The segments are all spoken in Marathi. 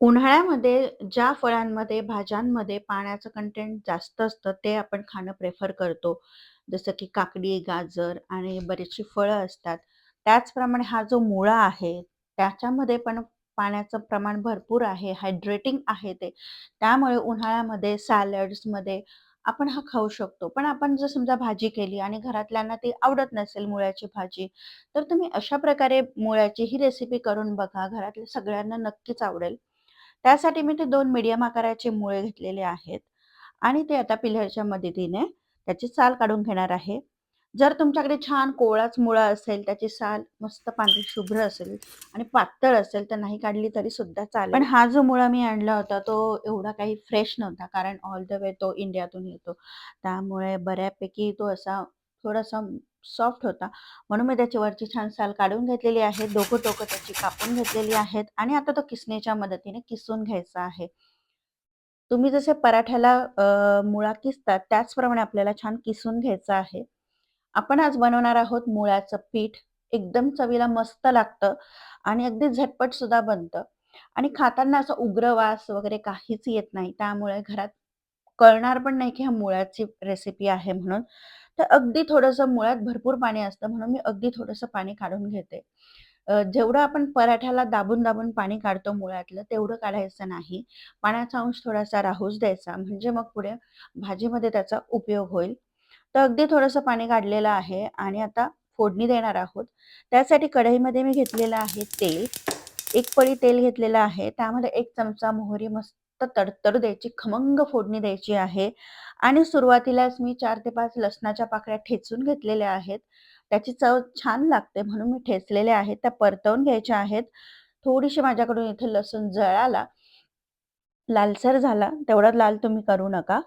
उन्हाळ्यामध्ये ज्या फळांमध्ये, भाज्यांमध्ये पाण्याचं कंटेंट जास्त असतं, ते आपण खाणं प्रेफर करतो. जसं की काकडी, गाजर आणि बरीचशी फळं असतात. त्याचप्रमाणे हा जो मुळा आहे, त्याच्यामध्ये पण पाण्याचं प्रमाण भरपूर आहे, हायड्रेटिंग आहे ते. त्यामुळे उन्हाळ्यामध्ये सॅलड्समध्ये आपण हा खाऊ शकतो. पण आपण जर समजा भाजी केली आणि घरातल्यांना ती आवडत नसेल मुळ्याची भाजी, तर तुम्ही अशा प्रकारे मुळ्याची ही रेसिपी करून बघा. घरातल्या सगळ्यांना नक्कीच आवडेल. त्यासाठी मी ते दोन मीडियम आकाराचे मुळे घेतलेले आहेत आणि ते आता पिलरच्या मदतीने त्याची साल काढून घेणार आहे. जर तुमच्याकडे छान कोवळाच मुळा असेल, त्याची साल मस्त पांढरी शुभ्र असेल आणि पातळ असेल, तर नाही काढली तरी सुद्धा चालेल. पण हा जो मुळा मी आणला होता, तो एवढा काही फ्रेश नव्हता, कारण ऑल द वे तो इंडियातून येतो. त्यामुळे बऱ्यापैकी तो असा थोडासा सॉफ्ट होता. म्हणून मी त्याची वरची छान साल काढून घेतलेली आहे. दोघं टोकं त्याची कापून घेतलेली आहेत आणि आता तो किसणीच्या मदतीने किसून घ्यायचा आहे. तुम्ही जसे पराठ्याला मुळा किसतात त्याचप्रमाणे आपल्याला छान किसून घ्यायचं आहे. आपण आज बनवणार आहोत मुळ्याचं पीठ. एकदम चवीला मस्त लागतं आणि अगदी झटपट सुद्धा बनतं आणि खाताना असा उग्र वास वगैरे काहीच येत नाही. त्यामुळे घरात कळणार पण नाही की ह्या मुळ्याची रेसिपी आहे म्हणून. तर अगदी थोडंसं मुळात भरपूर पाणी असतं म्हणून मी अगदी थोडंसं पाणी काढून घेते. जेवढं आपण पराठ्याला दाबून-दाबून पाणी काढतो मुळ्यातलं तेवढं काढायचं नाही. पाण्याचा अंश थोडासा राहूच द्यायचा म्हणजे मग पुढे भाजीमध्ये त्याचा उपयोग होईल. तर अगदी थोडंसं पाणी काढलेलं आहे आणि आता फोडणी देणार आहोत. त्यासाठी कढईमध्ये मी घेतलेलं आहे तेल. एक पळी तेल घेतलेलं आहे. त्यामध्ये एक चमचा मोहरी मस्त तडतडू द्यायची, खमंग फोडणी द्यायची आहे आणि सुरुवातीलाच मी चार ते पाच लसणाच्या पाकळ्या ठेचून घेतलेल्या आहेत. त्याची चव छान लागते म्हणून मी ठेचलेल्या आहेत. त्या परतवून घ्यायच्या आहेत. थोडीशी माझ्याकडून इथे लसूण जळाला. लालसर झाला, तेवढा लाल तुम्ही करू नका.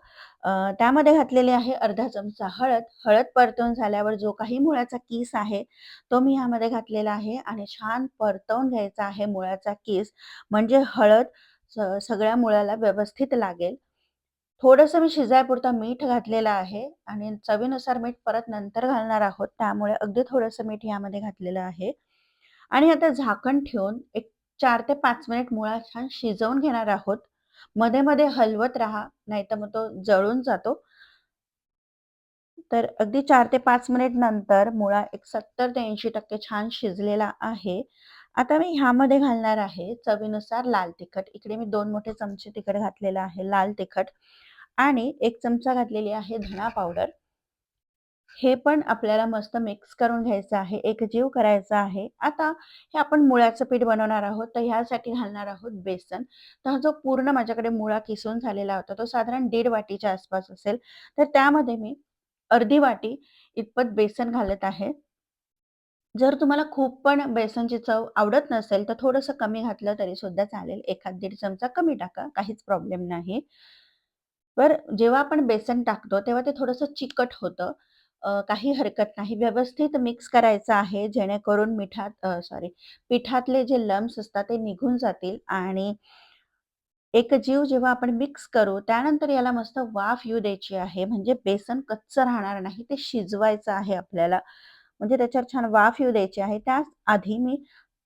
त्यामध्ये घातलेली आहे अर्धा चमचा हळद. हळद परतवून झाल्यावर जो काही मुळ्याचा कीस आहे, तो मी ह्यामध्ये घातलेला आहे आणि छान परतवून घ्यायचा आहे मुळ्याचा कीस. म्हणजे हळद सगळ्या मुळ्याला व्यवस्थित लागेल. थोडंसं मी शिजायपुरतं मीठ घातलेलं आहे आणि चवीनुसार मीठ परत नंतर घालणार आहोत. त्यामुळे अगदी थोडंसं मीठ यामध्ये घातलेलं आहे आणि आता झाकण ठेवून एक चार ते पाच मिनिट मुळा छान शिजवून घेणार आहोत. मध्ये-मध्ये हलवत राहा, नाहीतर मग तो जळून जातो. तर अगदी चार ते पाच मिनिट नंतर मुळा एक 70 ते 80% छान शिजलेला आहे. आता मी ह्यामध्ये घालणार आहे चवीनुसार लाल तिखट. इकडे मी दोन मोठे चमचे तिखट घातलेलं आहे, लाल तिखट आणि एक चमचा घातलेली आहे धना पावडर. हे पण आपल्याला मस्त मिक्स करून घ्यायचं आहे, एकजीव करायचा आहे. आता हे आपण मुळ्याचं पीठ बनवणार आहोत, तर ह्यासाठी घालणार आहोत बेसन. तर हा जो पूर्ण माझ्याकडे मुळा किसून झालेला होता, तो साधारण दीड वाटीच्या आसपास असेल. तर त्यामध्ये मी अर्धी वाटी इतपत बेसन घालत आहे. जर तुम्हाला खूप पण बेसनची चव आवडत नसेल, तर थोडंसं कमी घातलं तरी सुद्धा चालेल. एखाद दीड चमचा कमी टाका, काहीच प्रॉब्लेम नाही. बरं, जेव्हा आपण बेसन टाकतो, तेव्हा ते थोडंसं चिकट होतं. काही हरकत नाही. व्यवस्थित मिक्स करायचं आहे, जेणेकरून मिठात सॉरी पिठातले जे लम्स असतात ते निघून जातील आणि एक जीव जेव्हा आपण मिक्स करू, त्यानंतर याला मस्त वाफ येऊ द्यायची आहे. म्हणजे बेसन कच्चं राहणार नाही, ते शिजवायचं आहे आपल्याला. म्हणजे त्याच्यावर छान वाफ येऊ द्यायची आहे. त्याआधी मी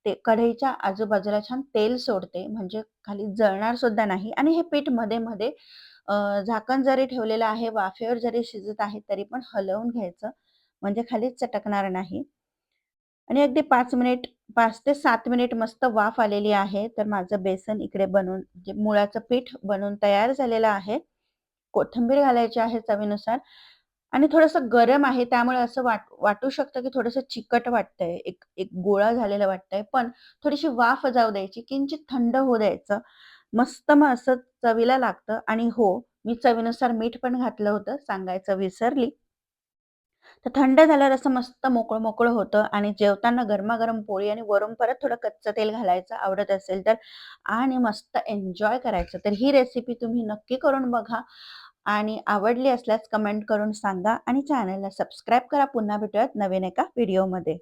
ते कढईच्या आजूबाजूला छान तेल सोडते, म्हणजे खाली जळणार सुद्धा नाही आणि हे पीठ मध्ये-मध्ये झाकण जरी ठेवलेलं आहे, वाफेवर जरी शिजत आहे, तरी पण हलवून घ्यायचं, म्हणजे खाली चटकणार नाही. आणि अगदी पाच मिनिट पाच ते सात मिनिट मस्त वाफ आलेली आहे. तर माझं बेसन इकडे बनून जे मुळाचं पीठ बनून तयार झालेलं आहे. कोथिंबीर घालायची आहे चवीनुसार आणि थोडंसं गरम आहे, त्यामुळे असं वाट वाटू शकतं, की थोडंसं चिकट वाटतंय, एक एक गोळा झालेला वाटतंय. पण थोडीशी वाफ जाऊ द्यायची, किंचित थंड होऊ द्यायचं. मस्त मग असं चवीला लागतं आणि हो, मी चवीनुसार मीठ पण घातलं होतं, सांगायचं विसरली. तर थंड झाल्यावर असं मस्त मोकळं-मोकळं होतं आणि जेवताना गरमागरम पोळी आणि वरून परत थोडं कच्चं तेल घालायचं आवडत असेल तर आणि मस्त एन्जॉय करायचं. तर ही रेसिपी तुम्ही नक्की करून बघा आणि आवडली असल्यास कमेंट करून सांगा आणि चॅनलला सबस्क्राईब करा. पुन्हा भेटूयात नवीन एका व्हिडिओमध्ये.